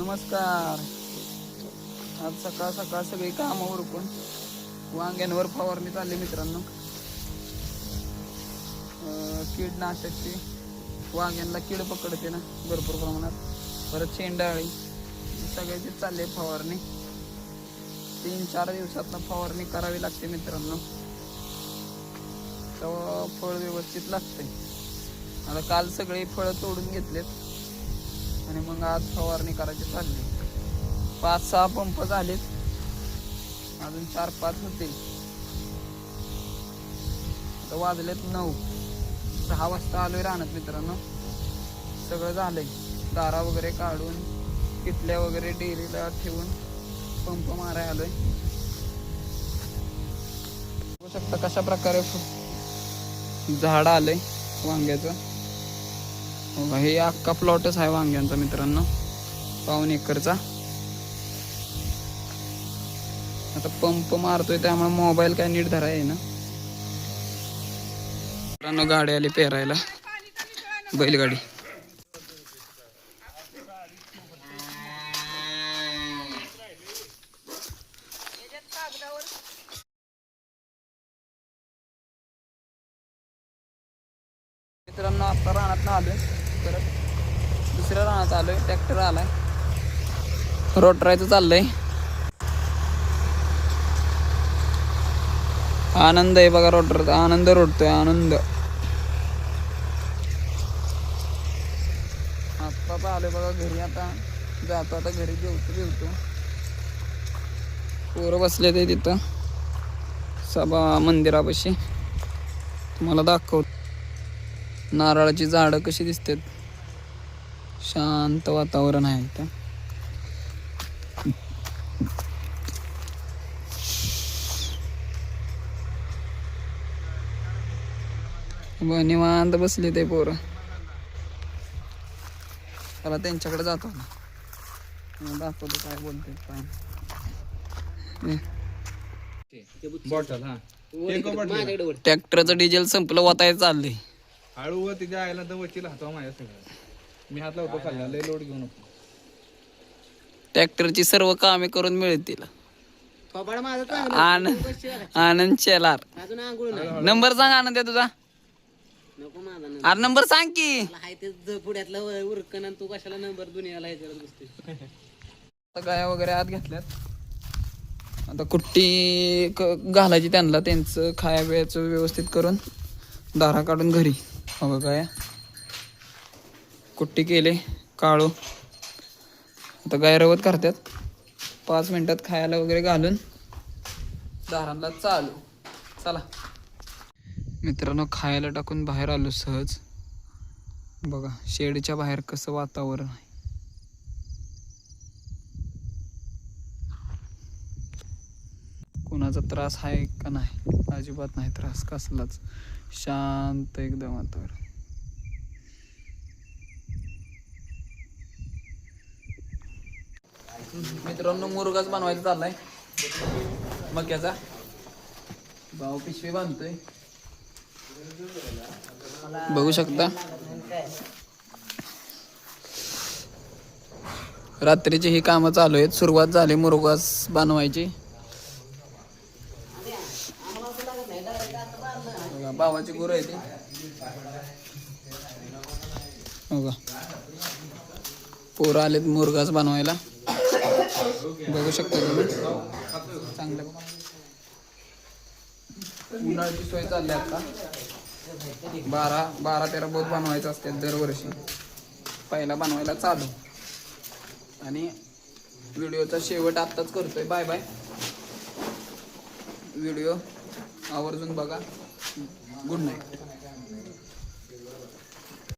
नमस्कार. आज सकाळ सकाळ सगळी कामावर पण वांग्यांवर फवारणी चालली मित्रांनो. अं, कीडनाशकची वांग्यांना कीड पकडते ना भरपूर प्रमाणात. परत शेंडाळी सगळ्याची चालली फवारणी. तीन चार दिवसात फवारणी करावी लागते मित्रांनो. तेव्हा फळ व्यवस्थित लागते. आता काल सगळे फळं तोडून घेतलेत. आणि मग आज फवारणी करायची चालली. पाच सहा पंप झालेत. अजून चार पाच होतील. आता वाजलेत नऊ. सहा वाजता आलोय राहणार मित्रांनो. सगळं झालंय. दारा वगैरे काढून किटल्या वगैरे डेअरीला ठेवून पंप माराय आलोय. बघू शकता कशा प्रकारे झाड आलंय वांग्याचं. बघा, हे अख्खा प्लॉटच आहे वांग्यांचा मित्रांनो. पाऊन एकरचा. आता पंप मारतोय त्यामुळे मोबाईल काय नीट धराय ना मित्रांनो गाडी आली पेरायला. बैलगाडी. मित्रांनो आता रानात आलोय. परत दुसऱ्या रानात आलोय ट्रॅक्टर आलाय. रोटरायचं चाललंय. आनंद आहे बघा रोटर आनंद रोटतोय आनंद. आता आलोय बघा घरी आता जातो आता घरी जेवतो जेवतो. पोरं बसले ते तिथं. सभा मंदिरापाशी. तुम्हाला दाखवतो. नारळाची झाडं कशी दिसतात? शांत वातावरण आहे इथं. निवांत बसले ते पोरं. त्याला त्यांच्याकडे जातो ना दाखवतो काय बोलते काय हा. ट्रॅक्टरचं डिझेल संपलं वाताय चाललंय. हळू व तिच्या आईला तर वचील हातावा माझ्या सगळं मी हात लावतो खाल्ला लय लोड घेऊ नको ट्रॅक्टरची सर्व कामे करून मिळतील आनंद आनंद शेलार. अजून आंघोळ नाही. नंबर सांग आनंद आहे तुझा. नको माझा नंबर. अरे नंबर सांग की. हाय ते ज- पुढ्यातलं उरकन आणि तू कशाला नंबर दुनियाला गाया वगैरे आत घेतल्यात. आता कुट्टी क- घालायची त्यांना त्यांचं खाया बियाचं व्यवस्थित करून दारा काढून घरी. हो गाया कुट्टी केले काळू आता गाय रवत करतात पाच मिनटात खायला वगैरे घालून दारांना चालू चला मित्रांनो खायला टाकून बाहेर आलो सहज बघा शेडच्या बाहेर कसं वातावरण आहे कोणाचा त्रास आहे का नाही? अजिबात नाही त्रास कसलाच. शांत एकदम वातावरण. मित्रांनो मुरगाच बनवायचा चाललाय. मक्याचा. भाऊ पिशवी बांधतोय. बघू शकता. रात्रीची ही कामं चालू आहेत. सुरुवात झाली मुरगास बनवायची. भावाची गुरु आहे ती. हो बघा पोरं आलेत मुरगास बनवायला. बघू शकता तुम्ही. चांगलं. उन्हाळ्याची सोय चालली आता. बारा बारा तेरा बोध बनवायचं असते दरवर्षी. पहिला बनवायला चालू. आणि व्हिडिओचा शेवट आत्ताच करतोय. Bye bye. व्हिडिओ आवर्जून बघा. Good night